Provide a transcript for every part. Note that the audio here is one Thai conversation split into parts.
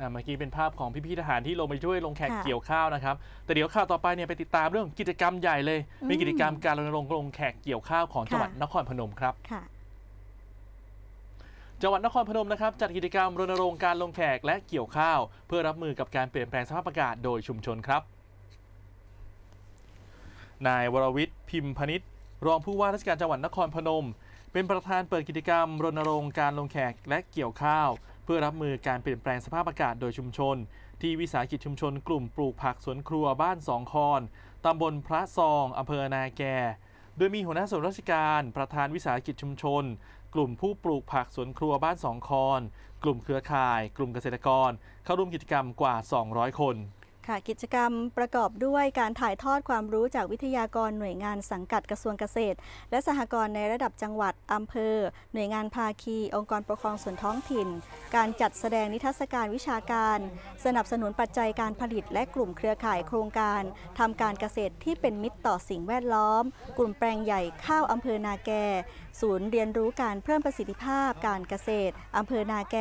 อ่าเมื่อกี้เป็นภาพของพี่ๆทหารที่ลงไปช่วยลงแขกค่ะเกี่ยวข้าวนะครับ แต่เดี๋ยวข่าวต่อไปเนี่ยไปติดตามเรื่องกิจกรรมใหญ่เลยอืมมีกิจกรรมการรณรงค์ลงแขกเกี่ยวข้าวของจังหวัดค่ะ นครพนมครับ ค่ะ จังหวัดนครพนมนะครับจัดกิจกรรมรณรงค์การลงแขกและเกี่ยวข้าว เพื่อรับมือกับการเปลี่ยนแปลงสภาพอากาศโดยชุมชนครับ นายวรวิทย์พิมพนิษฐ์รองผู้ว่าราชการจังหวัดนครพนม เป็นประธานเปิดกิจกรรมรณรงค์การลงแขกและเกี่ยวข้าวเพื่อรับมือการเปลี่ยนแปลงสภาพอากาศโดยชุมชน ที่วิสาหกิจชุมชนกลุ่มปลูกผักสวนครัวบ้านสองคอนตำบลพระซองอำเภอนาแก โดยมีหัวหน้าส่วนราชการ ประธานวิสาหกิจชุมชน กลุ่มผู้ปลูกผักสวนครัวบ้านสองคอน กลุ่มเครือข่าย กลุ่มเกษตรกร เข้าร่วมกิจกรรมกว่า 200 คน ค่ะกิจกรรมประกอบด้วยการถ่ายทอดความรู้จากวิทยากรหน่วยงานสังกัดกระทรวงเกษตร และสหกรณ์ในระดับจังหวัดอำเภอ หน่วยงานภาคี องค์กรปกครองส่วนท้องถิ่น การจัดแสดงนิทรรศการวิชาการ สนับสนุนปัจจัยการผลิต และกลุ่มเครือข่ายโครงการทำการเกษตรที่เป็นมิตรต่อสิ่งแวดล้อม กลุ่มแปลงใหญ่ข้าวอำเภอนาแก ศูนย์เรียนรู้การเพิ่มประสิทธิภาพ การเกษตรอำเภอนาแก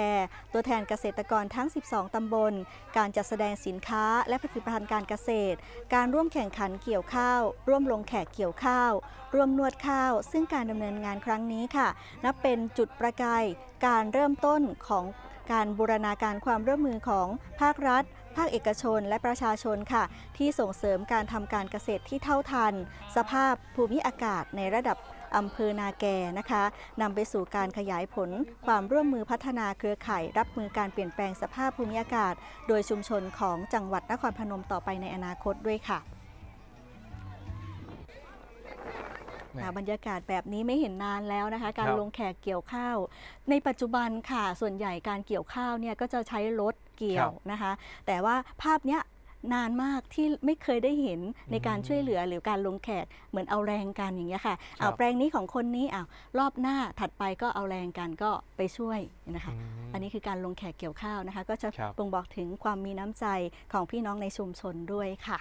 ตัวแทนเกษตรกรทั้ง 12 ตำบล การจัดแสดงสินค้าและผลิตภัณฑ์การเกษตร การร่วมแข่งขันเกี่ยวข้าว ร่วมลงแขกเกี่ยวข้าว ร่วมนวดข้าว ซึ่งการดำเนินงานครั้งนี้ค่ะ นับเป็นจุดประกายการเริ่มต้นของการบูรณาการความร่วมมือของภาครัฐ ภาคเอกชนและประชาชนค่ะ ที่ส่งเสริมการทำการเกษตรที่เท่าทัน สภาพภูมิอากาศในระดับอำเภอนาแกนะคะนำไปสู่การขยายผล ความร่วมมือพัฒนาเครือข่าย รับมือการเปลี่ยนแปลงสภาพภูมิอากาศ โดยชุมชนของจังหวัดนครพนมต่อไปในอนาคตด้วยค่ะ บรรยากาศแบบนี้ไม่เห็นนานแล้วนะคะ การครับลงแขกเกี่ยวข้าว ในปัจจุบันค่ะส่วนใหญ่การเกี่ยวข้าวเนี่ยก็จะใช้รถเกี่ยวนะคะ แต่ว่าภาพเนี้ยนานมากที่ไม่เคยได้เห็นในการช่วยเหลือหรือการลงแขกเหมือนเอาแรงกันอย่างเงี้ยค่ะเอาแปลงนี้ของคนนี้อ้าวรอบหน้าถัดไปก็เอาแรงกันก็ไปช่วยนะคะมอันนี้คือการลงแขกเกี่ยวข้าวนะคะ ก็จะครับบ่งบอกถึงความมีน้ำใจของพี่น้องในชุมชนด้วยค่ะ